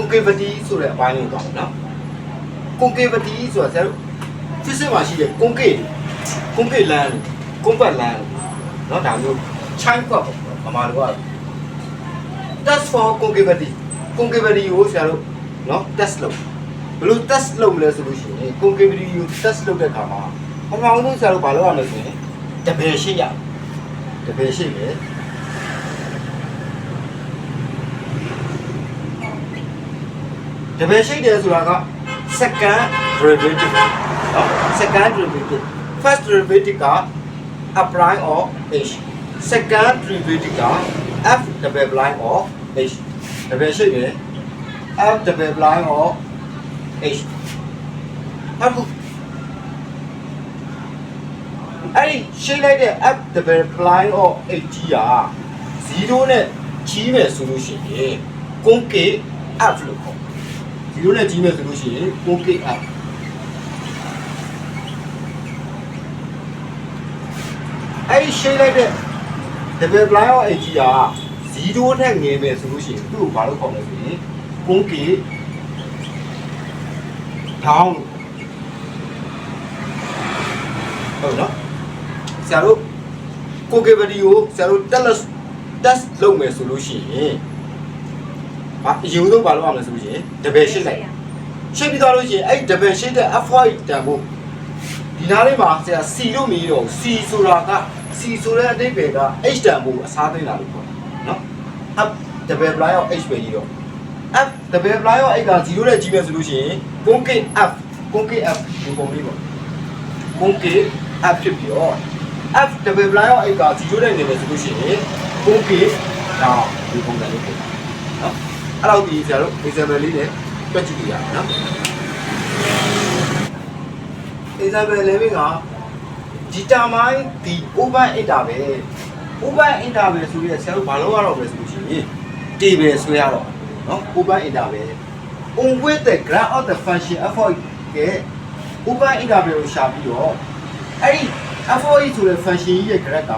concavity ဆိုတဲ့အပိုင်းကိုတော့နော် concavity ဆိုတာဆရာတို့ physics မှာရှိတဲ့ concave concave လမ်း compact လမ်းနော်ဒါမျိုး chain ကပမာတို့က test for concavity concavity ကိုဆရာတို့နော် test လုပ်ဘယ်လို test လုပ်မလဲဆိုလို့ရှိရင် concavity ကို test လုပ်တဲ့အခါမှာအမှန်တော့ဆရာတို့ဘာလုပ်ရမလဲဆိုရင်တပယ်ရှိရတပယ်ရှိတယ် တပယ်ရှိတယ်ဆိုတာက second derivative နော် second derivative first derivative က a prime of h second derivative က f double prime of h တပယ်ရှိတယ် f double prime of h အခုအဲ့ဒီရှိလိုက်တဲ့ f double prime of h ရာ0နဲ့ကြီးမယ်ဆိုလို့ရှိရင် concave f လို့ခေါ် 0နဲ့ကြီးမယ်ဆိုလို့ရှိရင် concave f အဲ့ဒီရှိလိုက်တဲ့ double blind ရော AG က0ထက်ငယ်မယ်ဆိုလို့ရှိရင်သူ့ကိုဘာလို့ခေါ်လဲဆိုရင် conke down ဟုတ်နော်ဆရာတို့ concavity ကိုဆရာတို့ test test လုပ်မယ်ဆိုလို့ရှိရင် ဘာအရင်ဆုံးဘာလုပ်ရမလဲဆိုလို့ရှိရင် double ရှိလိုက်ရှိပြီးသွားလို့ရှိရင်အဲ့ double ရှိတဲ့ F1 တန်ဖို့ဒီနားလေးမှာဆရာ C လို့မီးတော့ C ဆိုတာက C ဆိုတဲ့အဓိပ္ပာယ်က H တန်ဖို့အစားသိမ်းတာလို့ပြောတယ်နော် F double blind ရော H ပဲကြီးတော့ F double blind ရော H က0နဲ့ကြီးမယ်ဆိုလို့ရှိရင် concave F concave F ဒီပုံလေးပေါ့ concave F ဖြစ်ပြီးတော့ F double blind ရော H က0နဲ့နေမယ်ဆိုလို့ရှိရင် concave ဒါဒီပုံစံလေးပေါ့ အဲ့လောက်ဒီဆရာတို့ example လေးနဲ့တွက်ကြည့်ကြရအောင်နော် example လေးကဒီတာမိုင်းဒီ over interval over interval ဆိုရဲဆရာတို့ဘာလို့ရတော့မလဲဆိုလို့ရှိရင် table ဆိုရတော့နော် over interval on with the graph of the function f of ကဲ over interval ကိုရှာပြီးတော့အဲ့ဒီ f of e ဆိုတဲ့ function ကြီးရဲ့ graph က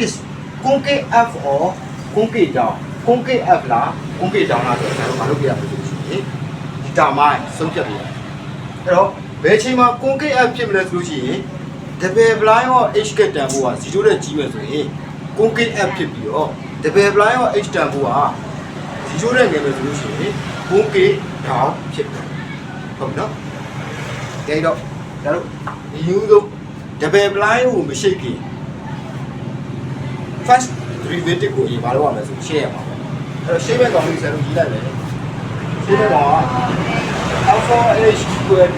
is concave f of concave down concave f လား concave down လားဆိုတော့ဆရာတို့ဘာလုပ်ပြရမလဲဆိုလို့ရှိရင်ဒီတာမိုင်းဆုံးဖြတ်ပြရအဲ့တော့ဘယ်ချိန်မှာ concave f ဖြစ်မလဲဆိုလို့ရှိရင် double blind ရော h ကတန်ဖို့က0နဲ့ကြီးမယ်ဆိုရင် concave f ဖြစ်ပြီးတော့ double blind ရော h တန်ဖို့က0နဲ့ငယ်မယ်ဆိုလို့ရှိရင် concave down ဖြစ်တယ်ဟုတ်ပြီနော်ကြိုက်တော့ဒါတို့ဒီယူဆုံး double blind ကိုမရှိခင် first derivative ကိုရေးမလုပ်ရမယ်ဆိုရှင်းရမှာပေါ့ အဲ့တော့ရှင်းမဲ့ကောင်လေးဆရာတို့ရေးလိုက်မယ်ရှင်းမဲ့ကောင်က alpha h square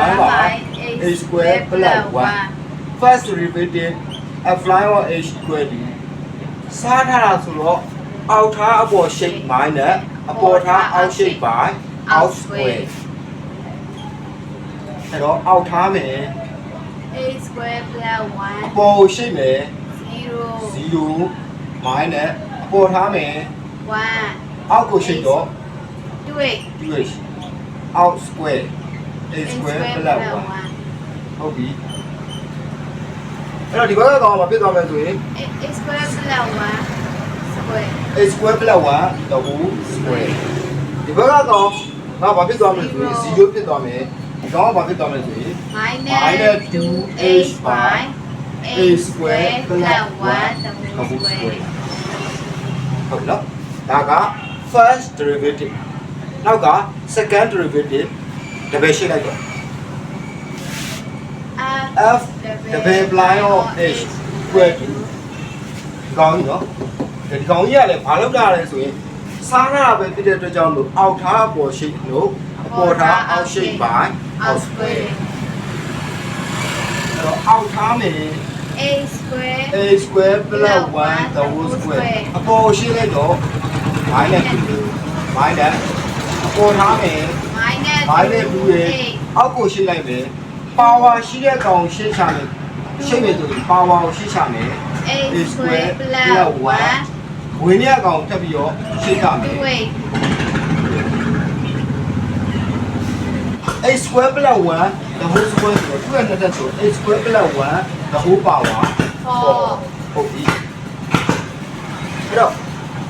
1 by h square plus 1 first derivative apply or h equal to စားထားတာဆိုတော့အောက်ထားအပေါ်ရှိတ် minus အပေါ်ထားအောက်ရှိတ် by အောက် square အဲ့တော့အောက်ထားမယ် a square plus အပေါ်ကိုရှိတ်မယ်1 0 minus အပေါ်ထားမယ် 1အောက်ကိုရှိတ်တော့2 2h အောက် square a square plus 1ဟုတ်ပြီအဲ့တော့ဒီဘက်ကကောင်မဖြစ်သွားမယ်ဆိုရင် a square plus 1 square a square plus 1 the whole square ဒီဘက်ကကောင်ငါဘာဖြစ်သွားမလဲဆိုရင်0ဖြစ်သွားမယ်ဒီကောင်ကဘာဖြစ်သွားမလဲဆိုရင် minus 2h by a square plus 1 the whole square ဟုတ်ပြီနော် ဒါက first derivative နောက်က second derivative တပည့်ရှိလိုက်တော့ f double blind of h equal to ဒီကောင်ကြီးနော်ဒီကောင်ကြီးကလည်းဘာလုပ်တာလဲဆိုရင်စားရတာပဲဖြစ်တဲ့အတွက်ကြောင့်လို့အောက်ထားအပေါ်ရှိလို့အပေါ်ထားအောက်ရှိပိုင်းအောက် square အဲ့တော့အောက်ထားမယ် a square a square plus 1 the whole square အပေါ်ရှိလိုက်တော့ minus 2 minus အပေါ်ထားမယ် minus မိုင်းနဲ့ဘူးရဲ့အောက်ကိုရှင်းလိုက်မယ်ပါဝါရှိတဲ့ကောင်ရှင်းချမယ်ရှင်းမယ်ဆိုရင်ပါဝါကိုရှင်းချမယ် a square plus 1 ဝင်ရကောင်ထပ်ပြီးတော့ရှင်းချမယ် 2h a square plus 1 the whole square ဆိုတော့သူကနှစ်သက်ဆို a square plus 1 the whole power 4 ဟုတ်ပြီအဲ့တော့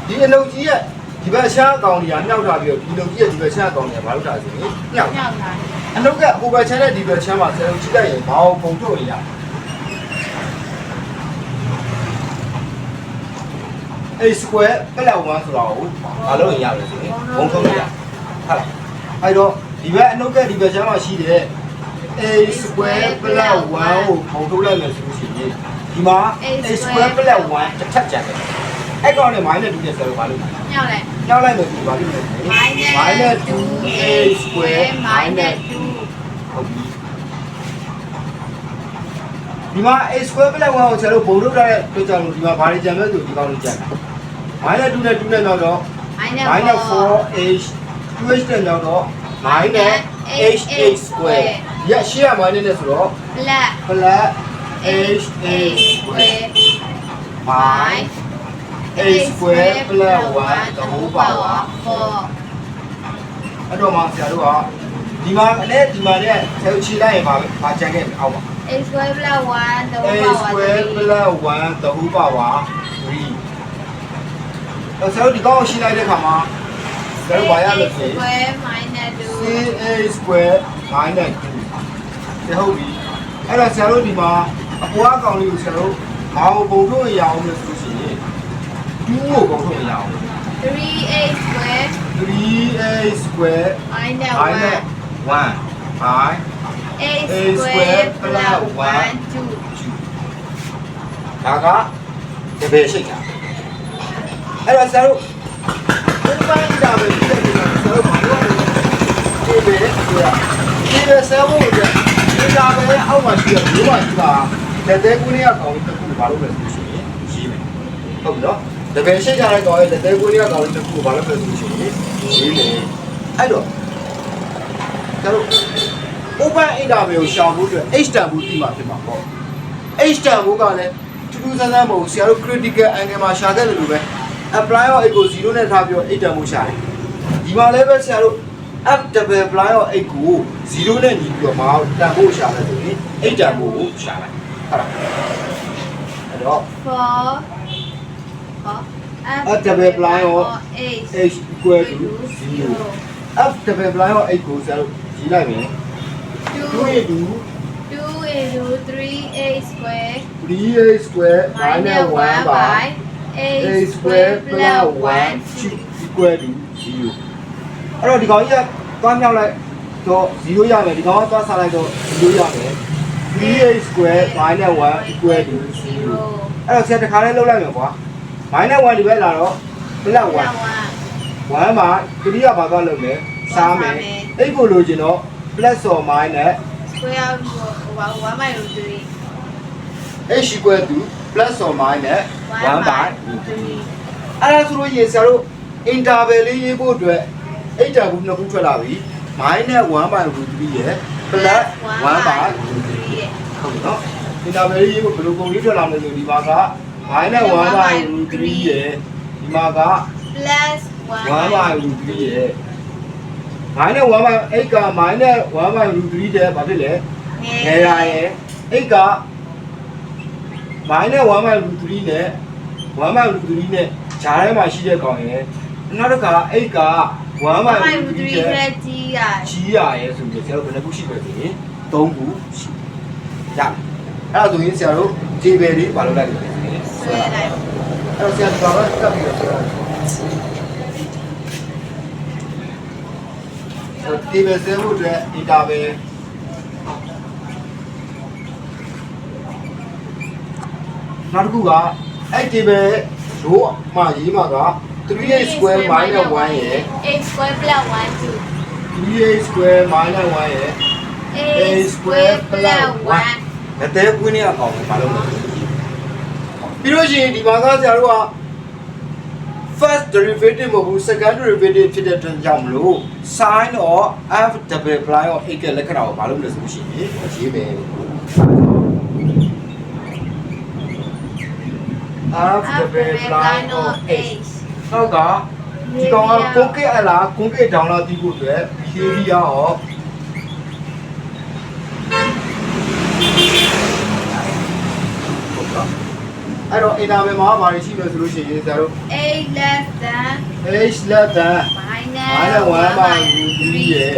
ဒီအလုပ်ကြီးရဲ့ရဒီဘက်ရှမ်းအကောင်ကြီးကမြောက်ထားပြီးတော့ဒီလိုကြီးရဲ့ဒီဘက်ရှမ်းအကောင်ကြီးကဘာလို့ထားဆိုရင်မြောက်ညောက်လာအနောက်ကဟိုဘက်ချမ်းနဲ့ဒီဘက်ချမ်းမှာဆယ်လုံးကြည့်လိုက်ရင်ဘာအောင်ပုံထုတ်ရရ a square ပလက်1ဆိုတာကိုဘာလို့ရရလဲဆိုရင်ဘုံထုတ်ရရဟုတ်လားအဲ့တော့ဒီဘက်အနောက်ကဒီဘက်ချမ်းမှာရှိတဲ့ a square ပလက်1ကိုပုံထုတ်လိုက်မယ်ဆိုလို့ရှိရင်ဒီမှာ a square ပလက်1တစ်ထပ်ကျန်တယ် အဲ့ကောင်နဲ့ minus 2နဲ့ဆယ်လုံးဘာလို့လဲညောက်လိုက်ကြောက်လိုက်မယ်ဒီဘာလို့လဲ minus 2a square minus 2ဟုတ်ပြီဒီမှာ a square ပြလိုက်ဝါကိုဆရာတို့ဘုံထုတ်ထားတဲ့အတွက်ကြောင့်ဒီမှာဘာတွေကြံမဲ့ဆိုဒီကောင်လေးကြံတာ minus 2နဲ့2နဲ့တော့တော့ minus minus 4 4h 2h နဲ့တော့တော့ minus hh square ရရှိရ minus နဲ့ဆိုတော့ plus plus h hh square by by a square plus 1 the whole power 4အဲ့တော့မှဆရာတို့ကဒီမှာနဲ့ဒီမှာနဲ့ဆရာတို့ခြေလိုက်ရင်ပါပါကြံခဲ့အောက်ပါ a square plus 1 the a whole power square 3 plus 1 the whole power 3တော့ဆရာတို့ဒီကောင်ကိုရှင်းလိုက်တဲ့ခါမှာဆရာတို့ဘာရလဲဆိုရင် square minus 2 ca square minus 2ဒါဟုတ်ပြီအဲ့တော့ဆရာတို့ဒီမှာအပေါ်အကောင်လေးကိုဆရာတို့မအောင်ပုံထုတ်ရအောင်လို့ဆိုလို့ရှိရင် 2ကိုပုံထုတ်ရအောင် 3a square 3a square minus minus 1 by 1 a square plus 1 2ဒါကတပည့်ရှိတာအဲ့တော့ဆရာတို့ဘယ်ပိုင်းဒါပဲဖြစ်တယ်ဆရာတို့ဘာလို့လဲဒီပဲဆိုတာဒီပဲဆရာတို့ကဒီဒါပဲအောက်မှာရှိတဲ့ဘိုးမကြီးကလက်သေးကူးလေးကကောင်းပြီးတစ်ခုဘာလို့လဲဆိုလို့ရှိရင်ရှိမယ်ဟုတ်ပြီနော် တပည့်ရှိကြတဲ့ကောင်ရဲ့လက်သေးကူးလေးကကောင်းပြီးတစ်ခုဘာလို့လဲဆိုလို့ရှိရင်ရှိမယ်အဲ့တော့ဆရာတို့ open interview ကိုရှောင်ဖို့အတွက် H တန်ဖို့ပြီးမှဖြစ်မှာပေါ့ H တန်ဖို့ကလည်းထူးထူးဆန်းဆန်းမဟုတ်ဘူးဆရာတို့ critical angle မှာရှာတဲ့လူပဲ apply ရော8ကို0နဲ့ထားပြီးတော့ H တန်ဖို့ရှာတယ်ဒီမှာလည်းပဲဆရာတို့ f double apply ရော8ကို0နဲ့ညီပြီးတော့မအောင်တန်ဖို့ရှာတယ်ဆိုရင် H တန်ဖို့ကိုရှာလိုက်ဟုတ်လားအဲ့တော့4 F double apply ရော8 H equal to 0 f double apply ရော8ကိုဆရာတို့ကြီးလိုက်မယ်2 into 2 into 3a square 3a square minus 1 by a a square plus 1 equal to 0အဲ့တော့ဒီကောင်ကြီးကသွားမြောက်လိုက်တော့0ရမယ်ဒီကောင်ကသွားစားလိုက်တော့0ရမယ် 3a square minus 1 equal to 0အဲ့တော့ဆရာတစ်ခါလေးလုပ်လိုက်မယ်ကွာ minus 1ဒီဘက်လာတော့ plus 1 1မှာတတိယဘာသွားလုပ်လဲစားမယ်အဲ့ကိုလိုချင်တော့ plus or minus square over 1 by root 3 h equal to plus or minus 1 by 3အဲ့ဒါဆိုလို့ရင်ဆရာတို့ interval လေးရေးဖို့အတွက်အိတ်တာဘူးနှစ်ခုထွက်လာပြီ minus 1 by root 3ရယ် plus 1 by root 3ရယ်ဟုတ်ပြီနော် interval လေးရေးဖို့ဘယ်လိုပုံလေးထွက်လာမလဲဆိုဒီမှာက minus 1 by root 3ရယ်ဒီမှာက plus 1 by root 3ရယ် minus 1 by 8က minus 1 by root 3တဲ့ဘာဖြစ်လဲငယ်ရရယ်8က minus 1 by root 3နဲ့1 by root 3နဲ့ဂျားထဲမှာရှိတဲ့ကောင်ရယ်နောက်တစ်ခါ8က1 by by root root 3 3နဲ့ကကြီးရကြီးရရယ်ဆိုပြီးဆရာတို့ဘယ်နှခုရှိပဲဆိုရင်3ခုရှိရတယ်အဲ့ဒါဆိုရင်ဆရာတို့ဂျေဘယ်လေးပါလို့လိုက်တယ် ဆွဲလိုက်အဲ့တော့ဆရာကတော့ကပ်ပြီးတော့ဆွဲလိုက်ဒီပဲဆဲမှုအတွက် interval နောက်တစ်ခုကအဲ့ table ရိုးမှရေးမှာက 3a square minus 1ရယ် a square plus 1 2 3a square minus 1ရယ် a square plus 1လက်သေးကွင်းရအောင်ပါလို့ ပြီးလို့ရှိရင်ဒီမှာကဆရာတို့က first derivative မဟုတ်ဘူး second derivative ဖြစ်တဲ့အတွက်ကြောင့်မလို့ sin or f double apply or a ကလက္ခဏာကိုဘာလို့လဲဆိုလို့ရှိရင်ရေးမယ်။ f double apply or a နောက်ကဒီကောင်ကကိုကဲအလားကိုကဲဒေါင်းလာတီးဖို့အတွက် behavior of ဟုတ်ကဲ့ အဲ့တော့ interval မှာဘာတွေရှိမလဲဆိုလို့ရှိရင်ဆရာတို့8 less than h less than minus minus 1 by root 3ရဲ့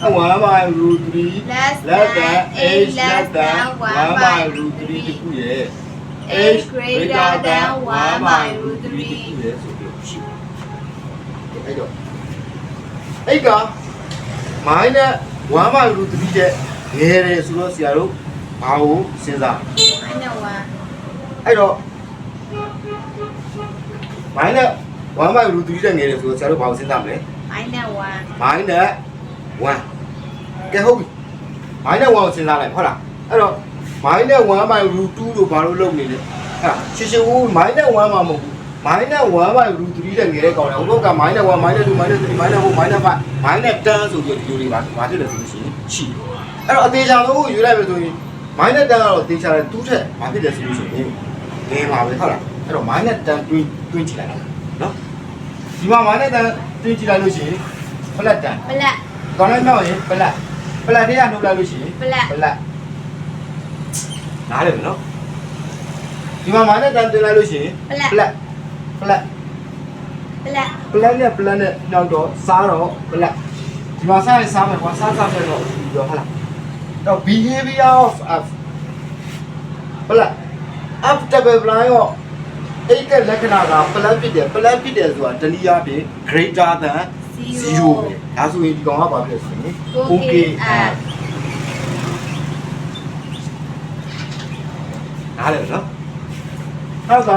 အဲ့1 by root 3 less less than than h less than 1 by root 3တခုရဲ့ h greater than 1 by root တခု3ရဲ့ဆိုပြီးရှိတယ်အဲ့တော့အဲ့က minus 1 by root 3တဲ့ငယ်တယ်ဆိုတော့ဆရာတို့ဘာကိုစဉ်းစား minus အဲ့တော့ minus 1 by root 3တဲ့ငယ်တယ်ဆိုတော့ဆရာတို့ဘာကိုစဉ်းစားမလဲ1 minus 1 minus 1ကဲဟုတ်ပြီ minus 1ကိုစဉ်းစားလိုက်ဟုတ်လားအဲ့တော့ minus 1 by root 2လို့ဘာလို့လုပ်နေလဲအဲ့ဒါရှင်းရှင်းဦး minus 1မှာမဟုတ်ဘူး minus 1 by root 3တဲ့ငယ်တဲ့ကောင်လေဟိုဘက်က minus 1 minus 2 minus 3 minus 4 minus 5 minus 10ဆိုပြီးဒီလိုတွေပါဘာဖြစ်လဲဆိုလို့ရှိရင်ရှိအဲ့တော့အသေးချာဆုံးကိုယူလိုက်မယ်ဆိုရင် minus 10ကတော့သေချာတယ်တူးထက်ဘာဖြစ်လဲဆိုလို့ရှိရင်ငယ်ပါပဲဟုတ်လား အဲ့တော့ minus 10တွင်းတွင်းကြည့်လိုက်တော့နော်ဒီမှာ minus 10တွင်းကြည့်လိုက်လို့ရှိရင် flat 10 black ကောင်းလိုက်တော့ရင်ပလက်ပလက်တွေကနှုတ်လိုက်လို့ရှိရင် black ပလက်နားလည်မယ်နော်ဒီမှာမာနဲ့တန်တင်လိုက်လို့ရှိရင် Black ပလက်ပလက် black ပလက်နဲ့ပလက်နဲ့နှောက်တော့စားတော့ပလက်ဒီမှာစားရင်စားမယ်ကွာစားစားမယ်တော့ပြီးတော့ဟုတ်လားတော့ behavior of f ပလက် f double blind ရော အဲ့ကလက္ခဏာကပလက်ဖြစ်တယ်ပလက်ဖြစ်တယ်ဆိုတာတနည်းအားဖြင့် greater than 0ပဲဒါဆိုရင်ဒီကောင်ကဘာဖြစ်လဲဆိုရင် okay at နားလည်နော်နောက်က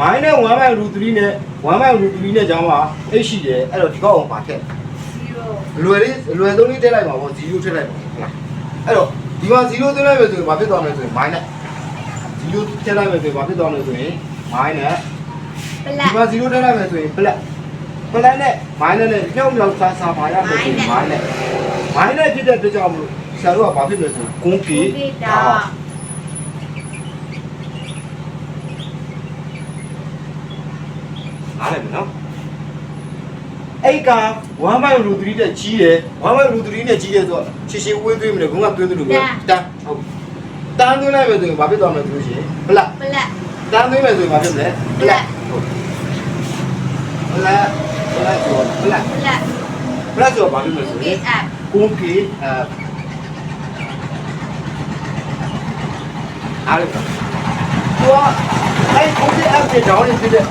minus 1 by root 3နဲ့1 by root 3နဲ့ကြောင်းက h ရှိတယ်အဲ့တော့ဒီကောင်ကိုပါထည့်0လွယ်လေးလွယ်သုံးလေးထည့်လိုက်ပါဘော0ထည့်လိုက်ပါဟုတ်လားအဲ့တော့ဒီမှာ0ထည့်လိုက်မယ်ဆိုရင်ဘာဖြစ်သွားမလဲဆိုရင် minus 0ထည့်လိုက်မယ်ဆိုရင်ဘာဖြစ်သွားမလဲဆိုရင် minus ဒီ black မှာ0ထည့်လိုက်မယ်ဆိုရင် plus plus နဲ့ minus နဲ့ညှောက်မြောက်စားစားပါရမယ်ဆိုရင် minus minus ဖြစ်တဲ့အတွက်ကြောင့်မလို့ဆရာတို့ကဘာဖြစ်လဲဆိုရင် conke okay ဒါ da နားလည်မယ်နော်အဲ့က1 by root 3တက်ကြီးတယ်1 by root 3နဲ့ကြီးတယ်ဆိုတော့ရှည်ရှည်ဝေးသွေးမလဲဘုံကသွေးသွေးလို့ပဲတန်းဟုတ်တန်းသွင်းလိုက်မယ်ဆိုရင်ဘာဖြစ်သွားမလဲဆိုလို့ရှိရင်ဘလတ် black တ န်းသွင်းမယ်ဆိုရင်ဘာဖြစ်မလဲဘလတ်ဟုတ်ဘလတ်ဘလတ်ဆိုဘလတ် black ဘလတ်ဆိုဘာဖြစ်မလဲဆိုရင် okay at ကိုကေအဲအားလုံးတော့အဲ့ကိုကေအပ်တဲ့ဒေါင်းနေဖြစ်တဲ့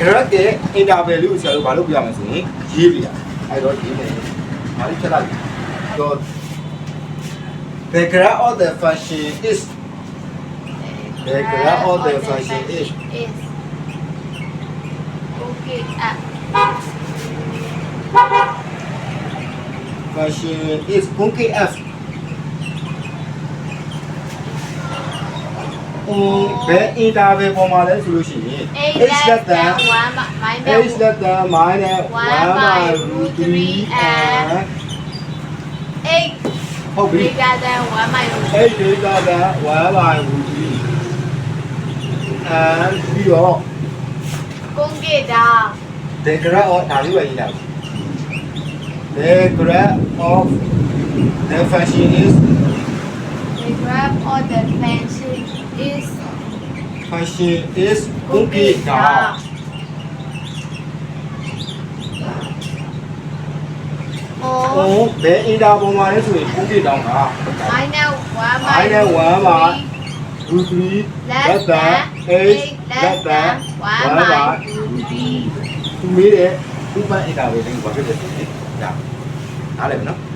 graph ရဲ့ interval လို့ဆရာတို့ဘာလုပ်ပြရမလဲဆိုရင်ရေးပြရအဲ့တော့ရေးမယ်ဘာလို့ချက်လိုက်တော့ the graph of the function is the graph of the function is is okay at function is OKF အင်းဘယ် interval ပေါ်မှာလဲဆိုလို့ရှိရင်8 less than 1 minus h less than minus 1 by root 3 and 8ဟုတ်ပြီ greater than 1 minus h greater than 1 by root 3 and ပြီးတော့ okay down the graph of ဒါလေးပဲရေးလိုက် the graph of the function is the graph of the function is function is okay down โอ้ဟိုဘယ် interval ပေါ်မှာလဲဆိုရင် okay down က minus 1 minus 1 by three root 3 less less than than 8 h less less than than 1 1 by by root 3သူမေးတဲ့ဥပ္ပ interval လေးကိုဘာဖြစ်လဲဆိုရင်ဒါနားလည်မနော်